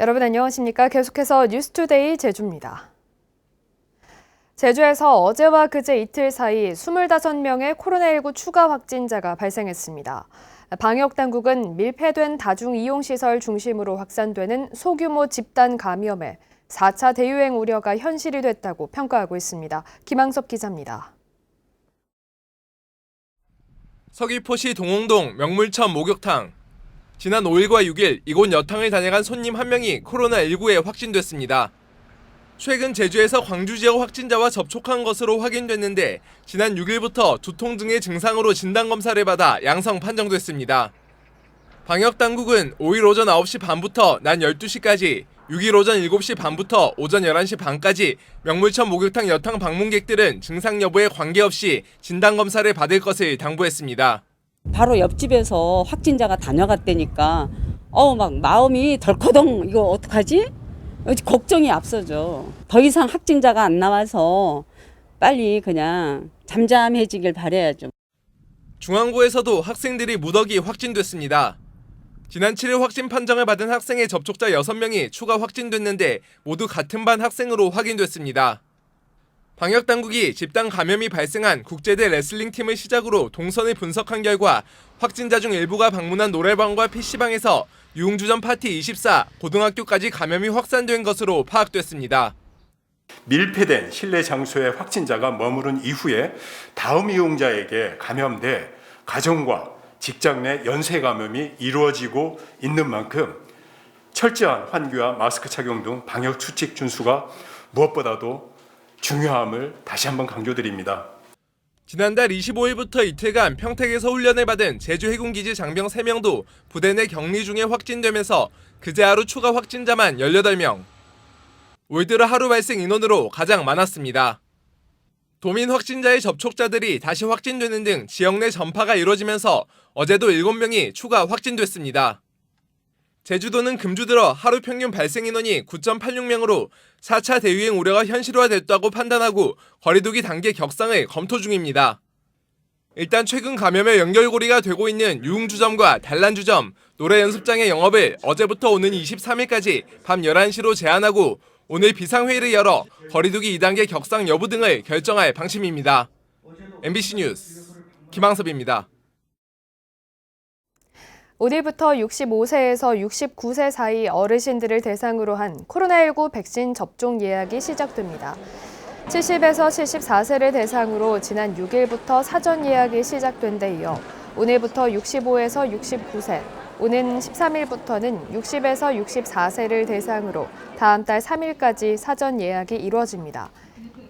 여러분 안녕하십니까? 계속해서 뉴스투데이 제주입니다. 제주에서 어제와 그제 이틀 사이 25명의 코로나19 추가 확진자가 발생했습니다. 방역 당국은 밀폐된 다중 이용 시설 중심으로 확산되는 소규모 집단 감염에 4차 대유행 우려가 현실이 됐다고 평가하고 있습니다. 김항섭 기자입니다. 서귀포시 동홍동 명물천 목욕탕. 지난 5일과 6일 이곳 여탕을 다녀간 손님 한 명이 코로나19에 확진됐습니다. 최근 제주에서 광주 지역 확진자와 접촉한 것으로 확인됐는데 지난 6일부터 두통 등의 증상으로 진단 검사를 받아 양성 판정됐습니다. 방역 당국은 5일 오전 9시 반부터 낮 12시까지 6일 오전 7시 반부터 오전 11시 반까지 명물천 목욕탕 여탕 방문객들은 증상 여부에 관계없이 진단 검사를 받을 것을 당부했습니다. 바로 옆집에서 확진자가 다녀갔다니까 어우 막 마음이 덜커덩 이거 어떡하지? 걱정이 앞서죠. 더 이상 확진자가 안 나와서 빨리 그냥 잠잠해지길 바래야죠. 중앙구에서도 학생들이 무더기 확진됐습니다. 지난 7일 확진 판정을 받은 학생의 접촉자 6명이 추가 확진됐는데 모두 같은 반 학생으로 확인됐습니다. 방역 당국이 집단 감염이 발생한 국제대 레슬링 팀을 시작으로 동선을 분석한 결과 확진자 중 일부가 방문한 노래방과 PC방에서 유흥주점 파티 24 고등학교까지 감염이 확산된 것으로 파악됐습니다. 밀폐된 실내 장소에 확진자가 머무른 이후에 다음 이용자에게 감염돼 가정과 직장 내 연쇄 감염이 이루어지고 있는 만큼 철저한 환기와 마스크 착용 등 방역 수칙 준수가 무엇보다도 중요함을 다시 한번 강조드립니다. 지난달 25일부터 이틀간 평택에서 훈련을 받은 제주 해군기지 장병 3명도 부대 내 격리 중에 확진되면서 그제 하루 추가 확진자만 18명. 올 들어 하루 발생 인원으로 가장 많았습니다. 도민 확진자의 접촉자들이 다시 확진되는 등 지역 내 전파가 이뤄지면서 어제도 7명이 추가 확진됐습니다. 제주도는 금주 들어 하루 평균 발생 인원이 9.86명으로 4차 대유행 우려가 현실화됐다고 판단하고 거리두기 단계 격상을 검토 중입니다. 일단 최근 감염의 연결고리가 되고 있는 유흥주점과 단란주점, 노래 연습장의 영업을 어제부터 오는 23일까지 밤 11시로 제한하고 오늘 비상회의를 열어 거리두기 2단계 격상 여부 등을 결정할 방침입니다. MBC 뉴스 김항섭입니다. 오늘부터 65세에서 69세 사이 어르신들을 대상으로 한 코로나19 백신 접종 예약이 시작됩니다. 70에서 74세를 대상으로 지난 6일부터 사전 예약이 시작된 데 이어 오늘부터 65에서 69세, 오는 13일부터는 60에서 64세를 대상으로 다음 달 3일까지 사전 예약이 이루어집니다.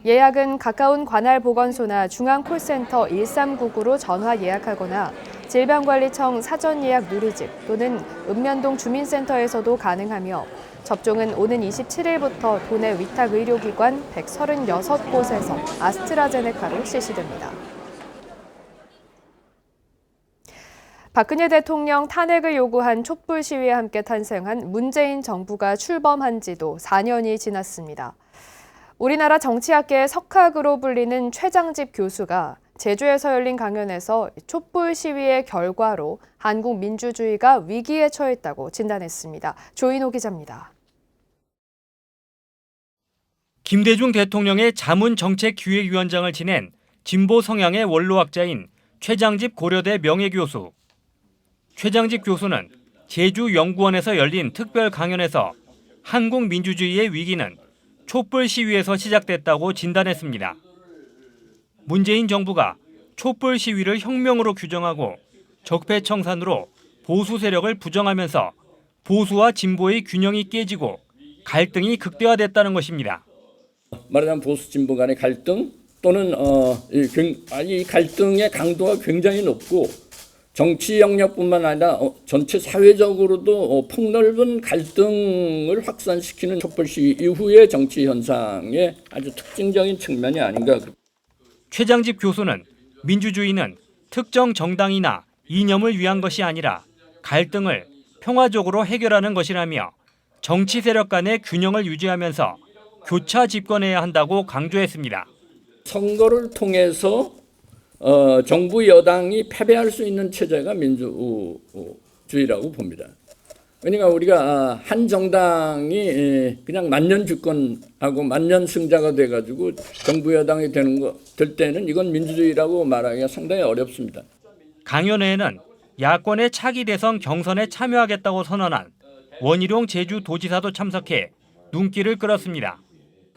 예약은 가까운 관할 보건소나 중앙 콜센터 1399로 전화 예약하거나 질병관리청 사전 예약 누리집 또는 읍면동 주민센터에서도 가능하며 접종은 오는 27일부터 도내 위탁 의료기관 136곳에서 아스트라제네카로 실시됩니다. 박근혜 대통령 탄핵을 요구한 촛불 시위에 함께 탄생한 문재인 정부가 출범한 지도 4년이 지났습니다. 우리나라 정치학계의 석학으로 불리는 최장집 교수가 제주에서 열린 강연에서 촛불 시위의 결과로 한국 민주주의가 위기에 처했다고 진단했습니다. 조인호 기자입니다. 김대중 대통령의 자문 정책 기획위원장을 지낸 진보 성향의 원로학자인 최장집 고려대 명예교수. 최장집 교수는 제주 연구원에서 열린 특별 강연에서 한국 민주주의의 위기는 촛불 시위에서 시작됐다고 진단했습니다. 문재인 정부가 촛불 시위를 혁명으로 규정하고 적폐청산으로 보수 세력을 부정하면서 보수와 진보의 균형이 깨지고 갈등이 극대화됐다는 것입니다. 말하자면 보수 진보 간의 갈등 또는 어, 이, 굉- 아니, 이 갈등의 강도가 굉장히 높고 정치 영역뿐만 아니라 어, 전체 사회적으로도 어, 폭넓은 갈등을 확산시키는 촛불 시위 이후의 정치 현상의 아주 특징적인 측면이 아닌가. 최장집 교수는 민주주의는 특정 정당이나 이념을 위한 것이 아니라 갈등을 평화적으로 해결하는 것이라며 정치 세력 간의 균형을 유지하면서 교차 집권해야 한다고 강조했습니다. 선거를 통해서 어, 정부 여당이 패배할 수 있는 체제가 민주주의라고 봅니다. 그러니까 우리가 아, 한 정당이 예, 그냥 만년 주권하고 만년 승자가 돼가지고 정부 여당이 되는 거 될 때는 이건 민주주의라고 말하기가 상당히 어렵습니다. 강연회에는 야권의 차기 대선 경선에 참여하겠다고 선언한 원희룡 제주도지사도 참석해 눈길을 끌었습니다.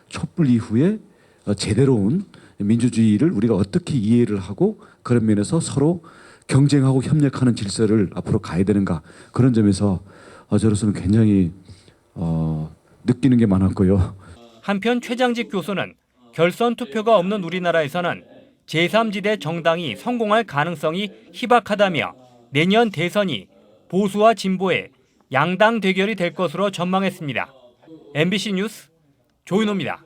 촛불 이후에 어, 제대로 온 민주주의를 우리가 어떻게 이해를 하고 그런 면에서 서로 경쟁하고 협력하는 질서를 앞으로 가야 되는가 그런 점에서 어, 저로서는 굉장히 어, 느끼는 게 많았고요. 한편 최장직 교수는 결선 투표가 없는 우리나라에서는 제3지대 정당이 성공할 가능성이 희박하다며 내년 대선이 보수와 진보의 양당 대결이 될 것으로 전망했습니다. MBC 뉴스 조인호입니다.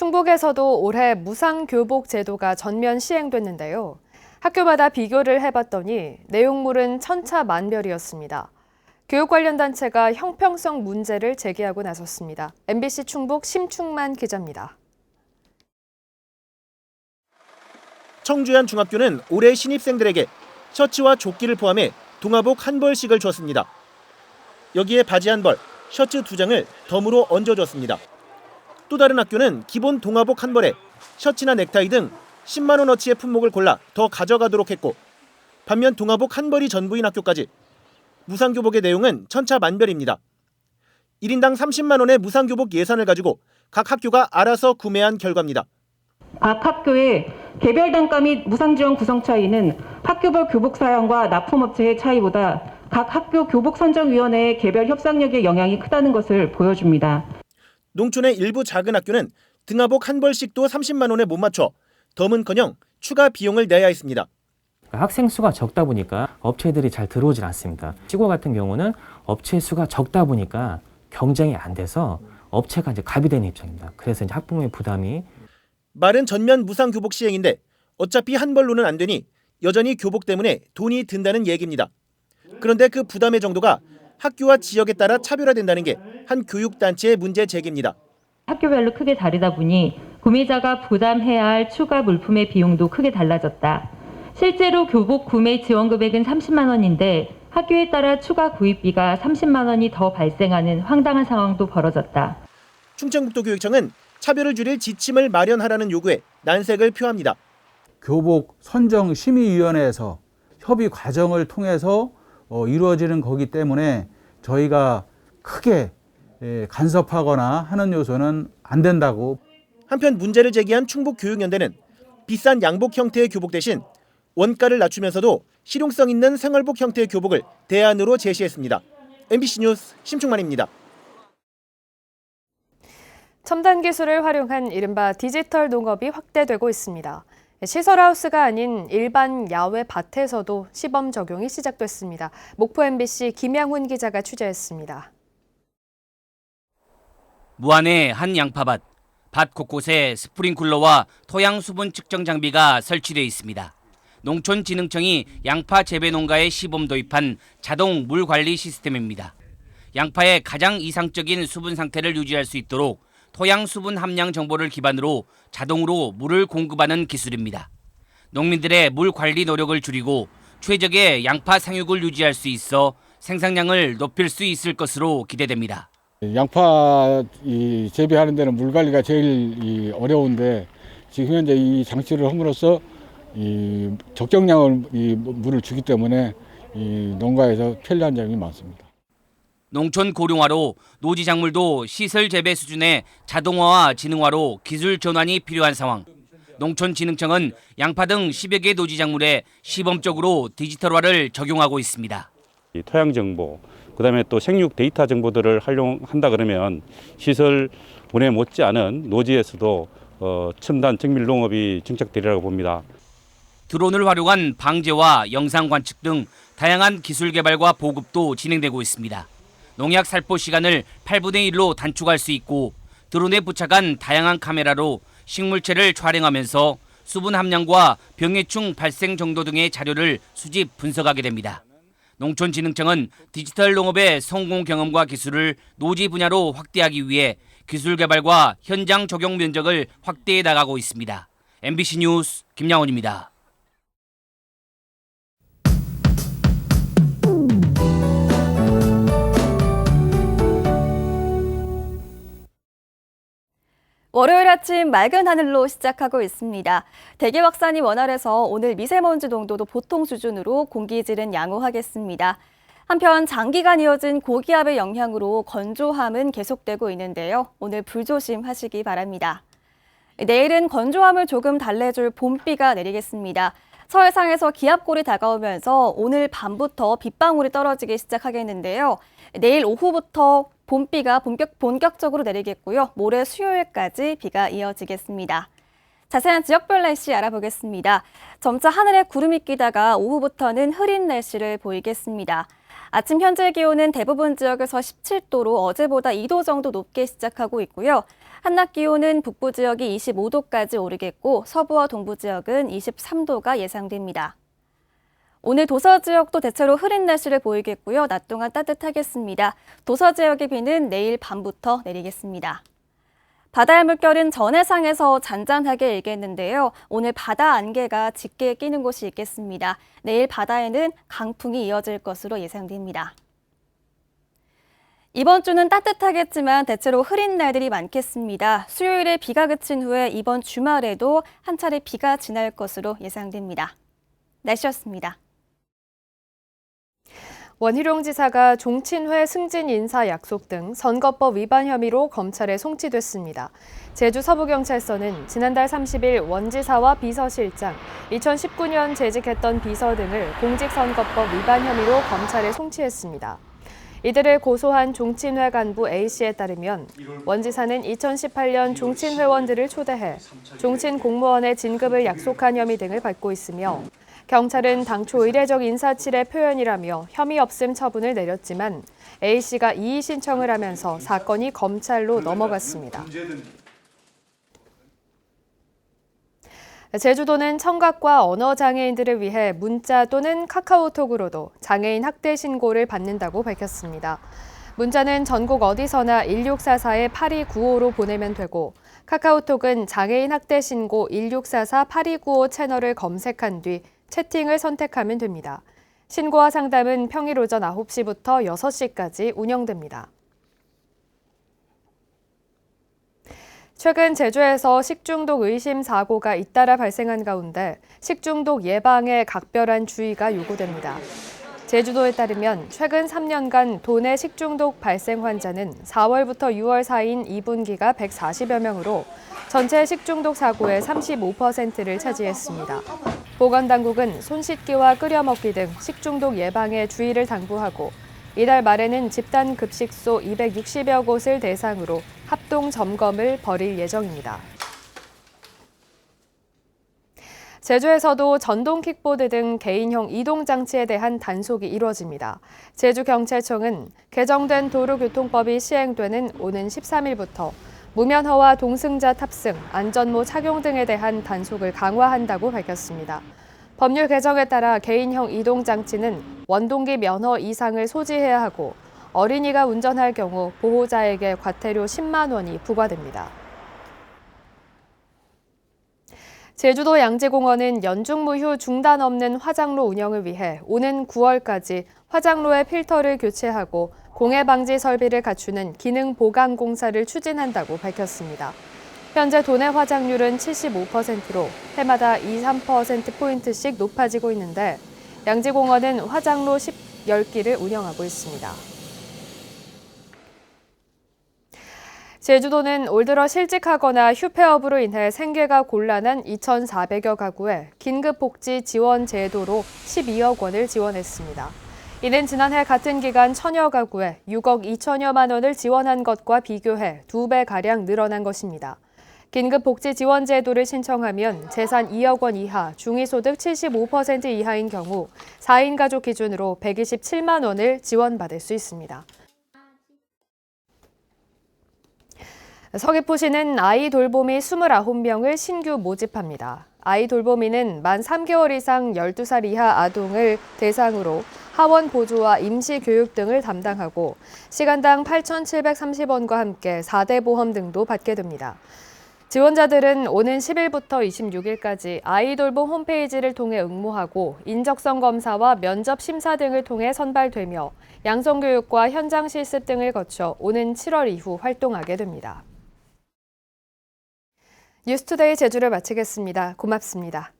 충북에서도 올해 무상교복 제도가 전면 시행됐는데요. 학교마다 비교를 해봤더니 내용물은 천차만별이었습니다. 교육 관련 단체가 형평성 문제를 제기하고 나섰습니다. MBC 충북 심충만 기자입니다. 청주현 중학교는 올해 신입생들에게 셔츠와 조끼를 포함해 동화복 한 벌씩을 줬습니다. 여기에 바지 한 벌, 셔츠 두 장을 덤으로 얹어줬습니다. 또 다른 학교는 기본 동화복 한 벌에 셔츠나 넥타이 등 10만 원어치의 품목을 골라 더 가져가도록 했고 반면 동화복 한 벌이 전부인 학교까지 무상교복의 내용은 천차만별입니다. 1인당 30만 원의 무상교복 예산을 가지고 각 학교가 알아서 구매한 결과입니다. 각 학교의 개별 단가 및 무상 지원 구성 차이는 학교별 교복 사양과 납품업체의 차이보다 각 학교 교복 선정위원회의 개별 협상력의 영향이 크다는 것을 보여줍니다. 농촌의 일부 작은 학교는 등하복 한 벌씩도 30만 원에 못 맞춰 덤은커녕 추가 비용을 내야 했습니다. 학생 수가 적다 보니까 업체들이 잘 들어오질 않습니다. 시골 같은 경우는 업체 수가 적다 보니까 경쟁이 안 돼서 업체가 이제 갑이 되는 입장입니다. 그래서 이제 학부모의 부담이 말은 전면 무상 교복 시행인데 어차피 한 벌로는 안 되니 여전히 교복 때문에 돈이 든다는 얘기입니다. 그런데 그 부담의 정도가 학교와 지역에 따라 차별화된다는 게 한 교육단체의 문제 제기입니다. 학교별로 크게 다르다 보니 구매자가 부담해야 할 추가 물품의 비용도 크게 달라졌다. 실제로 교복 구매 지원 금액은 30만 원인데 학교에 따라 추가 구입비가 30만 원이 더 발생하는 황당한 상황도 벌어졌다. 충청북도 교육청은 차별을 줄일 지침을 마련하라는 요구에 난색을 표합니다. 교복 선정 심의위원회에서 협의 과정을 통해서 어, 이루어지는 거기 때문에 저희가 크게 예, 간섭하거나 하는 요소는 안 된다고 한편 문제를 제기한 충북교육연대는 비싼 양복 형태의 교복 대신 원가를 낮추면서도 실용성 있는 생활복 형태의 교복을 대안으로 제시했습니다. MBC 뉴스 심충만입니다. 첨단 기술을 활용한 이른바 디지털 농업이 확대되고 있습니다. 시설하우스가 아닌 일반 야외 밭에서도 시범 적용이 시작됐습니다. 목포 MBC 김양훈 기자가 취재했습니다. 무안의 한 양파밭, 밭 곳곳에 스프링쿨러와 토양 수분 측정 장비가 설치되어 있습니다. 농촌진흥청이 양파 재배 농가에 시범 도입한 자동 물 관리 시스템입니다. 양파의 가장 이상적인 수분 상태를 유지할 수 있도록 토양 수분 함량 정보를 기반으로 자동으로 물을 공급하는 기술입니다. 농민들의 물 관리 노력을 줄이고 최적의 양파 상육을 유지할 수 있어 생산량을 높일 수 있을 것으로 기대됩니다. 양파 이 재배하는 데는 물 관리가 제일 이 어려운데 지금 현재 이 장치를 함으로써 이 적정량을 이 물을 주기 때문에 이 농가에서 편리한 점이 많습니다. 농촌 고령화로 노지 작물도 시설 재배 수준의 자동화와 지능화로 기술 전환이 필요한 상황. 농촌진흥청은 양파 등 10여 개 노지 작물에 시범적으로 디지털화를 적용하고 있습니다. 이 토양 정보, 그다음에 또 생육 데이터 정보들을 활용한다 그러면 시설 분해 못지 않은 노지에서도 어, 첨단 정밀 농업이 정착되리라고 봅니다. 드론을 활용한 방제와 영상 관측 등 다양한 기술 개발과 보급도 진행되고 있습니다. 농약 살포 시간을 8분의 1로 단축할 수 있고 드론에 부착한 다양한 카메라로 식물체를 촬영하면서 수분 함량과 병해충 발생 정도 등의 자료를 수집 분석하게 됩니다. 농촌진흥청은 디지털 농업의 성공 경험과 기술을 노지 분야로 확대하기 위해 기술 개발과 현장 적용 면적을 확대해 나가고 있습니다. MBC 뉴스 김양원입니다. 월요일 아침 맑은 하늘로 시작하고 있습니다. 대기 확산이 원활해서 오늘 미세먼지 농도도 보통 수준으로 공기질은 양호하겠습니다. 한편 장기간 이어진 고기압의 영향으로 건조함은 계속되고 있는데요. 오늘 불조심하시기 바랍니다. 내일은 건조함을 조금 달래줄 봄비가 내리겠습니다. 서해상에서 기압골이 다가오면서 오늘 밤부터 빗방울이 떨어지기 시작하겠는데요. 내일 오후부터 봄비가 본격, 본격적으로 내리겠고요. 모레 수요일까지 비가 이어지겠습니다. 자세한 지역별 날씨 알아보겠습니다. 점차 하늘에 구름이 끼다가 오후부터는 흐린 날씨를 보이겠습니다. 아침 현재 기온은 대부분 지역에서 17도로 어제보다 2도 정도 높게 시작하고 있고요. 한낮 기온은 북부 지역이 25도까지 오르겠고 서부와 동부 지역은 23도가 예상됩니다. 오늘 도서 지역도 대체로 흐린 날씨를 보이겠고요. 낮 동안 따뜻하겠습니다. 도서 지역의 비는 내일 밤부터 내리겠습니다. 바다의 물결은 전해상에서 잔잔하게 일겠는데요. 오늘 바다 안개가 짙게 끼는 곳이 있겠습니다. 내일 바다에는 강풍이 이어질 것으로 예상됩니다. 이번 주는 따뜻하겠지만 대체로 흐린 날들이 많겠습니다. 수요일에 비가 그친 후에 이번 주말에도 한 차례 비가 지날 것으로 예상됩니다. 날씨였습니다. 원희룡 지사가 종친회 승진 인사 약속 등 선거법 위반 혐의로 검찰에 송치됐습니다. 제주 서부경찰서는 지난달 30일 원지사와 비서실장, 2019년 재직했던 비서 등을 공직선거법 위반 혐의로 검찰에 송치했습니다. 이들을 고소한 종친회 간부 A씨에 따르면 원지사는 2018년 종친 회원들을 초대해 종친 공무원의 진급을 약속한 혐의 등을 받고 있으며 경찰은 당초 의례적 인사치레 표현이라며 혐의 없음 처분을 내렸지만 A씨가 이의 신청을 하면서 사건이 검찰로 넘어갔습니다. 제주도는 청각과 언어 장애인들을 위해 문자 또는 카카오톡으로도 장애인 학대 신고를 받는다고 밝혔습니다. 문자는 전국 어디서나 1644-8295로 보내면 되고 카카오톡은 장애인 학대 신고 1644-8295 채널을 검색한 뒤 채팅을 선택하면 됩니다. 신고와 상담은 평일 오전 9시부터 6시까지 운영됩니다. 최근 제주에서 식중독 의심 사고가 잇따라 발생한 가운데 식중독 예방에 각별한 주의가 요구됩니다. 제주도에 따르면 최근 3년간 도내 식중독 발생 환자는 4월부터 6월 사이인 2분기가 140여 명으로 전체 식중독 사고의 35%를 차지했습니다. 보건 당국은 손 씻기와 끓여 먹기 등 식중독 예방에 주의를 당부하고 이달 말에는 집단 급식소 260여 곳을 대상으로 합동 점검을 벌일 예정입니다. 제주에서도 전동 킥보드 등 개인형 이동 장치에 대한 단속이 이루어집니다. 제주경찰청은 개정된 도로교통법이 시행되는 오는 13일부터 무면허와 동승자 탑승, 안전모 착용 등에 대한 단속을 강화한다고 밝혔습니다. 법률 개정에 따라 개인형 이동 장치는 원동기 면허 이상을 소지해야 하고 어린이가 운전할 경우 보호자에게 과태료 10만 원이 부과됩니다. 제주도 양재공원은 연중무휴 중단 없는 화장로 운영을 위해 오는 9월까지 화장로의 필터를 교체하고 공해 방지 설비를 갖추는 기능 보강 공사를 추진한다고 밝혔습니다. 현재 도내 화장률은 75%로 해마다 2, 3%포인트씩 높아지고 있는데 양지공원은 화장로 10기를 운영하고 있습니다. 제주도는 올 들어 실직하거나 휴폐업으로 인해 생계가 곤란한 2,400여 가구에 긴급복지 지원 제도로 12억 원을 지원했습니다. 이는 지난해 같은 기간 천여 가구에 6억 2천여만 원을 지원한 것과 비교해 두 배가량 늘어난 것입니다. 긴급복지 지원 제도를 신청하면 재산 2억 원 이하, 중위소득 75% 이하인 경우 4인 가족 기준으로 127만 원을 지원받을 수 있습니다. 서귀포시는 아이 돌보미 29명을 신규 모집합니다. 아이 돌보미는 만 3개월 이상 12살 이하 아동을 대상으로 하원 보조와 임시 교육 등을 담당하고 시간당 8,730원과 함께 4대 보험 등도 받게 됩니다. 지원자들은 오는 10일부터 26일까지 아이돌봄 홈페이지를 통해 응모하고 인적성 검사와 면접 심사 등을 통해 선발되며 양성교육과 현장 실습 등을 거쳐 오는 7월 이후 활동하게 됩니다. 뉴스투데이 제주를 마치겠습니다. 고맙습니다.